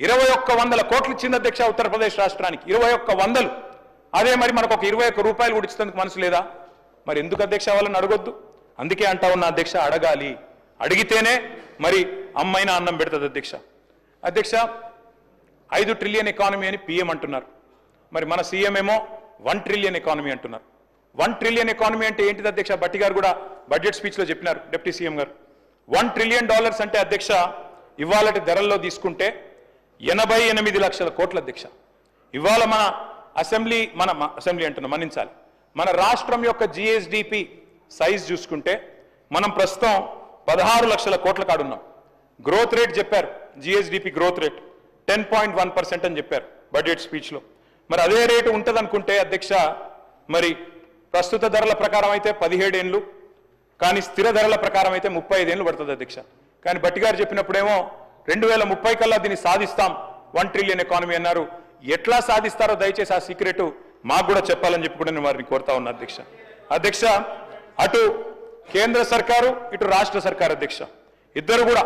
ఇరవై ఒక్క వందల కోట్లు ఇచ్చింది అధ్యక్ష ఉత్తరప్రదేశ్ రాష్ట్రానికి. ఇరవై ఒక్క వందలు. అదే మరి మనకు ఒక ఇరవై ఒక్క రూపాయలు కూడా ఇచ్చేందుకు మనసు లేదా? మరి ఎందుకు అధ్యక్ష వాళ్ళని అడగొద్దు. అందుకే అంటా ఉన్న అధ్యక్ష అడగాలి. అడిగితేనే మరి అమ్మైనా అన్నం పెడుతుంది అధ్యక్ష. అధ్యక్ష ఐదు ట్రిలియన్ ఎకానమీ అని పిఎం అంటున్నారు. మరి మన సీఎం ఏమో వన్ ట్రిలియన్ ఎకానమీ అంటున్నారు. వన్ ట్రిలియన్ ఎకానమీ అంటే ఏంటిది అధ్యక్ష? భట్టి గారు కూడా బడ్జెట్ స్పీచ్లో చెప్పినారు డిప్యూటీ సీఎం గారు. వన్ ట్రిలియన్ డాలర్స్ అంటే అధ్యక్ష ఇవాళటి ధరల్లో తీసుకుంటే ఎనభై ఎనిమిది లక్షల కోట్ల దీక్ష. ఇవాళ మన అసెంబ్లీ మన అసెంబ్లీ అంటున్నా మన్నించాలి. మన రాష్ట్రం యొక్క జిఎస్డిపి సైజ్ చూసుకుంటే మనం ప్రస్తుతం పదహారు లక్షల కోట్ల కాడున్నాం. గ్రోత్ రేట్ చెప్పారు GSDP growth rate ten point one percent అని చెప్పారు బడ్జెట్ స్పీచ్లో మరి అదే రేటు ఉంటుంది అనుకుంటే అధ్యక్ష మరి ప్రస్తుత ధరల ప్రకారం అయితే పదిహేడేండ్లు కానీ స్థిర ధరల ప్రకారం అయితే ముప్పై ఐదేళ్ళు పడుతుంది అధ్యక్ష. కానీ బట్టి గారు చెప్పినప్పుడేమో రెండు వేల ముప్పై కల్లా దీన్ని సాధిస్తాం. వన్ ట్రిలియన్ ఎకానమీ అన్నారు. ఎట్లా సాధిస్తారో దయచేసి ఆ సీక్రెట్ మాకు కూడా చెప్పాలని చెప్పి కూడా నేను వారిని కోరుతా ఉన్నా అధ్యక్ష. అధ్యక్ష అటు కేంద్ర సర్కారు ఇటు రాష్ట్ర సర్కారు అధ్యక్ష. ఇద్దరు కూడా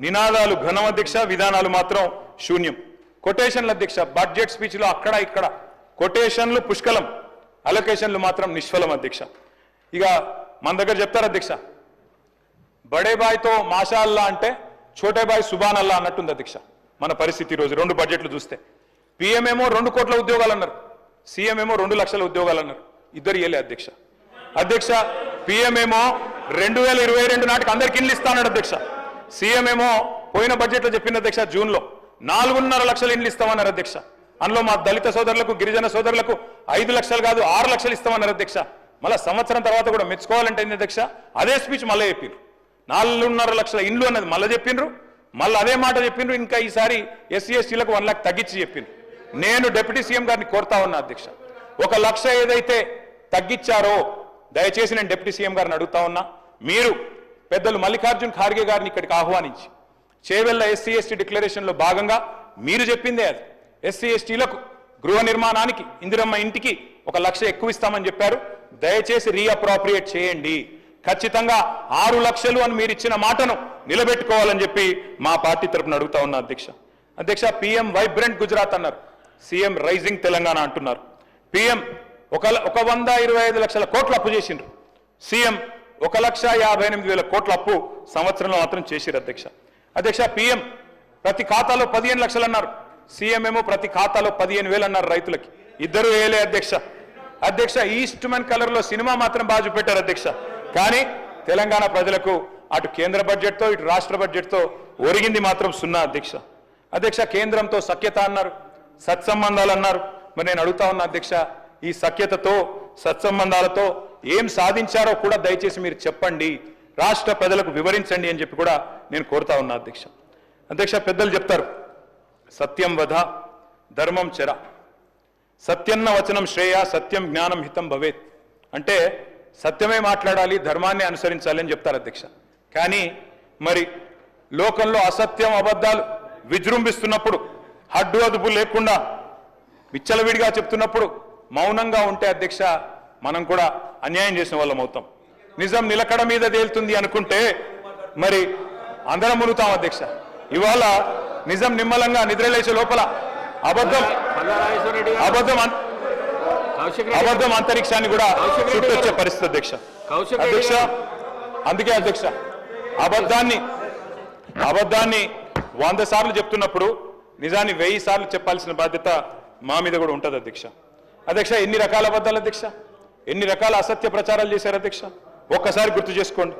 నినాదాలు ఘనం అధ్యక్ష విధానాలు మాత్రం శూన్యం. కొటేషన్ల అధ్యక్ష బడ్జెట్ స్పీచ్లో అక్కడ ఇక్కడ. కొటేషన్లు పుష్కలం. అలొకేషన్లు మాత్రం నిష్ఫలం అధ్యక్ష. ఇక మన దగ్గర చెప్తారు అధ్యక్ష. బడేబాయ్తో మాషాల్లా అంటే ఛోటేబాయ్ సుబానల్లా సుబాన్ అల్లా అన్నట్టుంది అధ్యక్ష. మన పరిస్థితి ఈరోజు రోజు రెండు బడ్జెట్లు చూస్తే. పిఎం ఏమో రెండు కోట్ల ఉద్యోగాలు అన్నారు సీఎం ఏమో రెండు లక్షల ఉద్యోగాలు అన్నారు ఇద్దరు ఇయ్యలే అధ్యక్ష. అధ్యక్ష పిఎం ఏమో రెండు వేల ఇరవై రెండు నాటికి అందరికి ఇల్లు ఇస్తానన్నాడు అధ్యక్ష. సీఎం ఏమో పోయిన బడ్జెట్లో చెప్పిన అధ్యక్ష జూన్లో. నాలుగున్నర లక్షలు ఇండ్లు ఇస్తామన్నారు అధ్యక్ష. అందులో మా దళిత సోదరులకు గిరిజన సోదరులకు ఐదు లక్షలు కాదు ఆరు లక్షలు ఇస్తామన్నారు అధ్యక్ష. మళ్ళీ సంవత్సరం తర్వాత కూడా మెచ్చుకోవాలంటే అధ్యక్ష? అదే స్పీచ్ మళ్ళీ చెప్పారు నాలుగున్నర లక్షల ఇండ్లు అన్నది మళ్ళీ చెప్పిండ్రు. మళ్ళీ అదే మాట చెప్పిండ్రు. ఇంకా ఈసారి ఎస్సీ ఎస్టీలకు వన్ లాక్ తగ్గించి చెప్పిండ్రు. నేను డిప్యూటీ సీఎం గారిని కోరుతా ఉన్నా అధ్యక్ష. ఒక లక్ష ఏదైతే తగ్గించారో దయచేసి నేను డిప్యూటీ సీఎం గారిని అడుగుతా ఉన్నా. మీరు పెద్దలు మల్లికార్జున్ ఖార్గే గారిని ఇక్కడికి ఆహ్వానించి చేవెళ్ళ ఎస్సీ ఎస్టీ డిక్లరేషన్లో భాగంగా మీరు చెప్పిందే అది. ఎస్సీ ఎస్టీలకు గృహ నిర్మాణానికి ఇందిరమ్మ ఇంటికి ఒక లక్ష ఎక్కువ ఇస్తామని చెప్పారు. దయచేసి రీఅప్రాప్రియేట్ చేయండి. ఖచ్చితంగా ఆరు లక్షలు అని మీరు ఇచ్చిన మాటను నిలబెట్టుకోవాలని చెప్పి మా పార్టీ తరపున అడుగుతా ఉన్నా అధ్యక్ష. అధ్యక్ష పిఎం వైబ్రెంట్ గుజరాత్ అన్నారు. సీఎం రైజింగ్ తెలంగాణ అంటున్నారు. పిఎం ఒక ఒక వంద ఇరవై ఐదు లక్షల కోట్ల అప్పు చేసిండ్రు. సీఎం ఒక లక్ష యాభై ఎనిమిది వేల కోట్ల అప్పు సంవత్సరంలో మాత్రం చేసిరు అధ్యక్ష. అధ్యక్ష పిఎం ప్రతి ఖాతాలో పదిహేను లక్షలు అన్నారు. సీఎం ఏమో ప్రతి ఖాతాలో పదిహేను వేలు అన్నారు రైతులకి. ఇద్దరు వేయలే అధ్యక్ష. అధ్యక్ష ఈస్ట్ మన్ కలర్లో సినిమా మాత్రం బాగా చూపెట్టారు అధ్యక్ష. కానీ తెలంగాణ ప్రజలకు అటు కేంద్ర బడ్జెట్తో ఇటు రాష్ట్ర బడ్జెట్తో ఒరిగింది మాత్రం సున్నా అధ్యక్ష. అధ్యక్ష కేంద్రంతో సఖ్యత అన్నారు సత్సంబంధాలు అన్నారు. మరి నేను అడుగుతా ఉన్నా అధ్యక్ష ఈ సఖ్యతతో సత్సంబంధాలతో ఏం సాధించారో కూడా దయచేసి మీరు చెప్పండి. రాష్ట్ర ప్రజలకు వివరించండి అని చెప్పి కూడా నేను కోరుతా ఉన్నా అధ్యక్ష. అధ్యక్ష పెద్దలు చెప్తారు సత్యం వధ ధర్మం చెర. సత్యన్న వచనం శ్రేయ సత్యం జ్ఞానం హితం భవేత్. అంటే సత్యమే మాట్లాడాలి ధర్మాన్ని అనుసరించాలి అని చెప్తారు అధ్యక్ష. కానీ మరి లోకంలో అసత్యం అబద్ధాలు విజృంభిస్తున్నప్పుడు హడ్డు అదుపు లేకుండా విచ్చలవిడిగా చెప్తున్నప్పుడు మౌనంగా ఉంటే అధ్యక్ష మనం కూడా అన్యాయం చేసిన వాళ్ళం అవుతాం. నిజం నిలకడ మీద తేలుతుంది అనుకుంటే మరి అందరం మునుగుతాం అధ్యక్ష. ఇవాళ నిజం నిమ్మలంగా నిద్రలేసే లోపల అబద్ధం అబద్ధం అబద్ధం అంతరిక్షాన్ని కూడా చుట్టొచ్చే. పరిస్థితి అధ్యక్ష అధ్యక్ష. అందుకే అధ్యక్ష అబద్ధాన్ని అబద్ధాన్ని వంద సార్లు చెప్తున్నప్పుడు నిజాన్ని వెయ్యి సార్లు చెప్పాల్సిన బాధ్యత మా మీద కూడా ఉంటుంది అధ్యక్ష అధ్యక్ష ఎన్ని రకాల అబద్ధాలు అధ్యక్ష ఎన్ని రకాల అసత్య ప్రచారాలు చేశారు అధ్యక్ష ఒక్కసారి గుర్తు చేసుకోండి